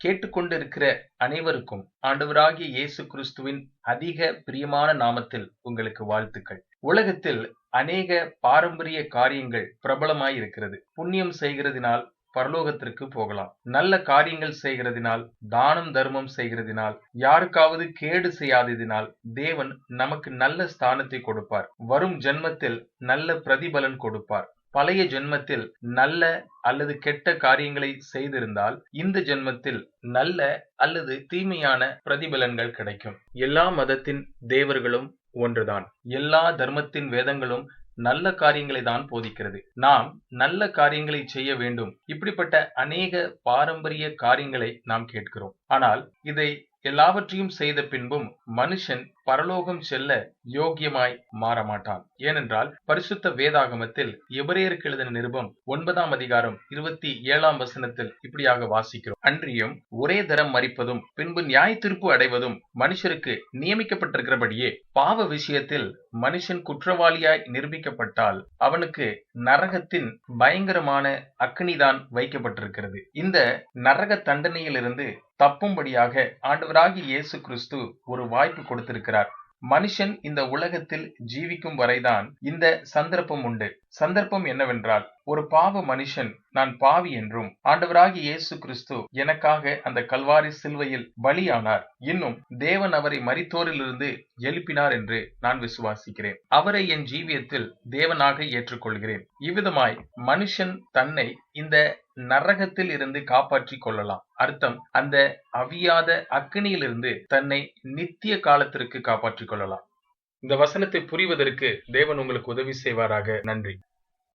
கேட்டுக்கொண்டிருக்கிற அனைவருக்கும் ஆண்டவராகிய இயேசு கிறிஸ்துவின் அதிக பிரியமான நாமத்தில் உங்களுக்கு வாழ்த்துக்கள். உலகத்தில் அநேக பாரம்பரிய காரியங்கள் பிரபலமாய் இருக்கிறது. புண்ணியம் செய்கிறதினால் பரலோகத்திற்கு போகலாம். நல்ல காரியங்கள் செய்கிறதினால் தானம் தர்மம் செய்கிறதினால் யாருக்காவது கேடு செய்யாததினால் தேவன் நமக்கு நல்ல ஸ்தானத்தை கொடுப்பார். வரும் ஜென்மத்தில் நல்ல பிரதிபலன் கொடுப்பார். பழைய ஜென்மத்தில் நல்ல அல்லது கெட்ட காரியங்களை செய்திருந்தால் இந்த ஜென்மத்தில் நல்ல அல்லது தீமையான பிரதிபலன்கள் கிடைக்கும். எல்லா மதத்தின் தேவர்களும் ஒன்றுதான். எல்லா தர்மத்தின் வேதங்களும் நல்ல காரியங்களை தான் போதிக்கிறது. நாம் நல்ல காரியங்களை செய்ய வேண்டும். இப்படிப்பட்ட அநேக பாரம்பரிய காரியங்களை நாம் கேட்கிறோம். ஆனால் இதை எல்லாவற்றையும் செய்த பின்பும் மனுஷன் பரலோகம் செல்ல யோக்கியமாய் மாறமாட்டான். ஏனென்றால் பரிசுத்த வேதாகமத்தில் எபிரேயருக்கு எழுதின நிருபம் ஒன்பதாம் அதிகாரம் இருபத்தி ஏழாம் வசனத்தில் இப்படியாக வாசிக்கிறோம். அன்றியும் ஒரே தரம் மறிப்பதும் பின்பு நியாய தீர்ப்பு அடைவதும் மனுஷருக்கு நியமிக்கப்பட்டிருக்கிறபடியே பாவ விஷயத்தில் மனுஷன் குற்றவாளியாய் நிரூபிக்கப்பட்டால் அவனுக்கு நரகத்தின் பயங்கரமான அக்னிதான் வைக்கப்பட்டிருக்கிறது. இந்த நரக தண்டனையிலிருந்து தப்பும்படியாக ஆண்டவராகி இயேசு கிறிஸ்து ஒரு வாய்ப்பு கொடுத்திருக்கிறார். மனுஷன் இந்த உலகத்தில் ஜீவிக்கும் வரைதான் இந்த சந்தர்ப்பம் உண்டு. சந்தர்ப்பம் என்னவென்றால் ஒரு பாவ மனுஷன் நான் பாவி என்றும் ஆண்டவராகிய இயேசு கிறிஸ்து எனக்காக அந்த கல்வாரி சிலுவையில் பலியானார். இன்னும் தேவன் அவரை மரித்தோரிலிருந்து எழுப்பினார் என்று நான் விசுவாசிக்கிறேன். அவரை என் ஜீவியத்தில் தேவனாக ஏற்றுக்கொள்கிறேன். இவ்விதமாய் மனுஷன் தன்னை இந்த நரகத்தில் இருந்து காப்பாற்றிக் கொள்ளலாம். அர்த்தம் அந்த அவியாத அக்னியிலிருந்து தன்னை நித்திய காலத்திற்கு காப்பாற்றிக் கொள்ளலாம். இந்த வசனத்தை புரிவதற்கு தேவன் உங்களுக்கு உதவி செய்வாராக. நன்றி.